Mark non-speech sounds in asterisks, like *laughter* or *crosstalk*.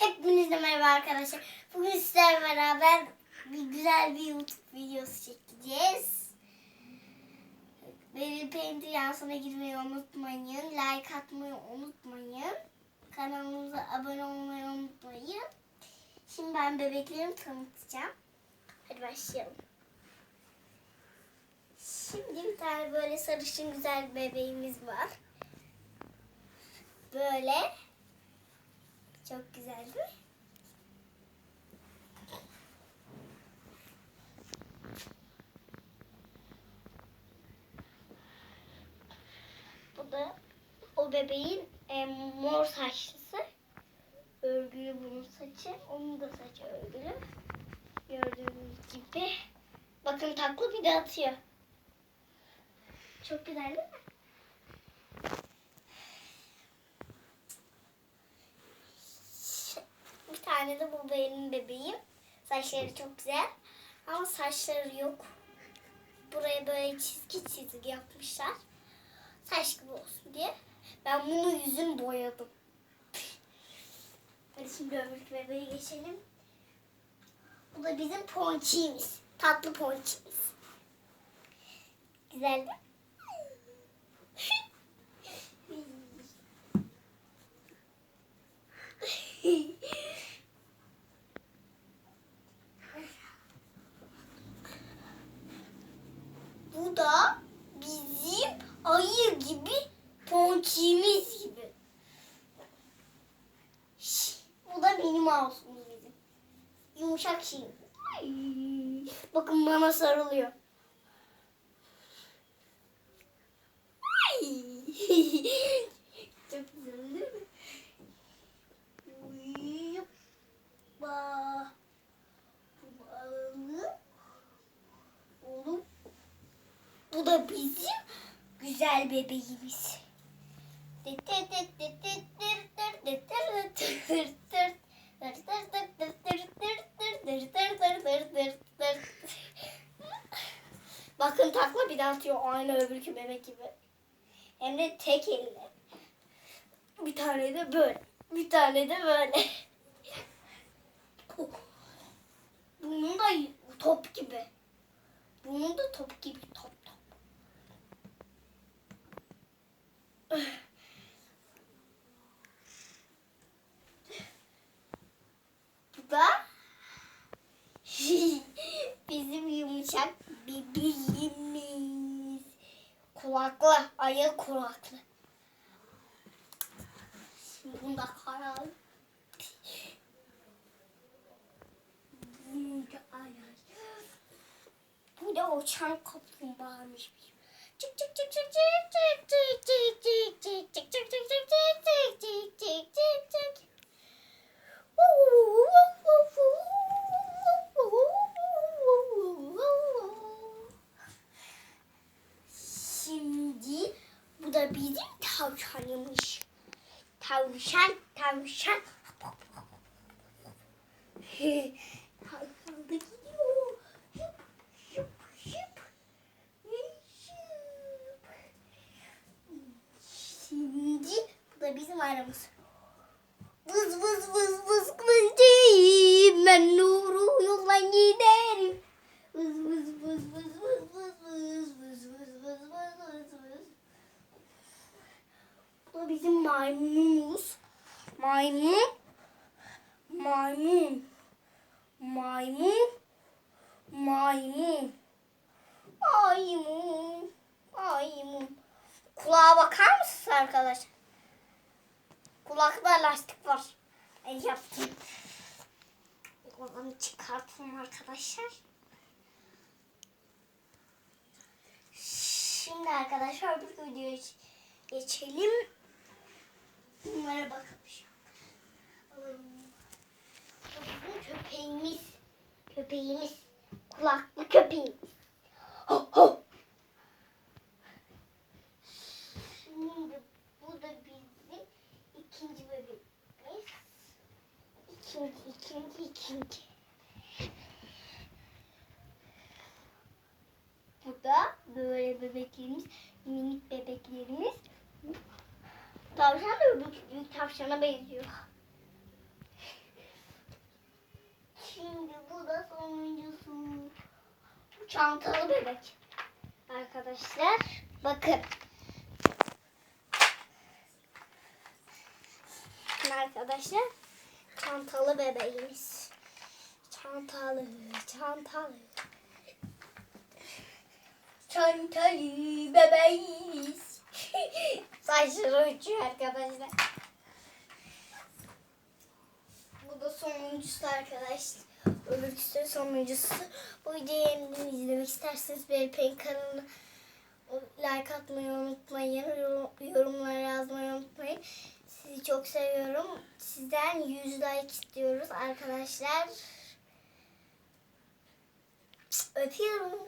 Hepinizle merhaba arkadaşlar. Bugün sizlerle beraber bir güzel bir YouTube videosu çekeceğiz. Beril Painter yansına girmeyi unutmayın. Like atmayı unutmayın. Kanalımıza abone olmayı unutmayın. Şimdi ben bebeklerimi tanıtacağım. Hadi başlayalım. Şimdi bir tane böyle sarışın güzel bebeğimiz var. Böyle. Çok güzel? Bu da o bebeğin e, mor saçlısı. Örgülü bunun saçı. Onun da saçı örgülü. Gördüğünüz gibi. Bakın takla bir de atıyor. Çok güzel değil mi? Bir tane de bu benim bebeğim. Saçları çok güzel. Ama saçları yok. Buraya böyle çizgi çizgi yapmışlar. Saç gibi olsun diye. Ben bunu yüzünü boyadım. Hadi şimdi öbür bebeğe geçelim. Bu da bizim ponçimiz. Tatlı ponçimiz. Güzel değil mi? Bu da bizim ayı gibi ponçimiz gibi. Şş, Bu da benim mouse'umuz bizim. Yumuşak şey. Ay, Bakın bana sarılıyor. Ay. *laughs* Çok güzel değil mi? Bu da bizim güzel bebeğimiz. Bakın takla bir daha atıyor aynı öbürkü bebek gibi. Hem de tek elle. Bir tane de böyle. Bir tane de böyle. Bunun da top gibi. Bunun da top gibi top top. Bu da bizim yumuşak bebeğimiz. Kulaklı, ayı kulaklı. Şimdi bunu da karalım. Bu da uçan kaplumbağamış. Çık çık çık çık çık da bizim tavşanımız. Tavşan, tavşan. Tavşan da gidiyor. Hıp. Hıp. Şimdi bu da bizim aramız. Vız vız vız vız kılıcıyım ben nuru yoldan giderim. Vız vız vız vız vız vız vız vız vız vız vız vız vız. Bu da bizim maymunumuz. Maymun. Maymun. Maymun. Maymun. Maymun. Maymun. Kulağa bakar mısınız arkadaşlar? Kulakta lastik var. El yaptım. Oradan çıkartalım arkadaşlar. Şimdi arkadaşlar bir videoya geçelim. ikinci ikinci. Burada böyle bebeklerimiz, minik bebeklerimiz. Tavşan da büyük, büyük tavşana benziyor. Şimdi bu da sonuncusu. Bu çantalı bebek. Arkadaşlar bakın. Arkadaşlar çantalı bebeğimiz. Çantalı, çantalı. Çantalı bebeğimiz. *laughs* Saçları uçuyor arkadaşlar. Bu da sonuncusu arkadaşlar. Öbürküsü sonuncusu. Bu videoyu yeniden izlemek isterseniz Berip'in kanalına like atmayı unutmayın. Yorum, yorumlar yazmayı unutmayın. Sizi çok seviyorum. Sizden 100 like istiyoruz arkadaşlar. Öpüyorum.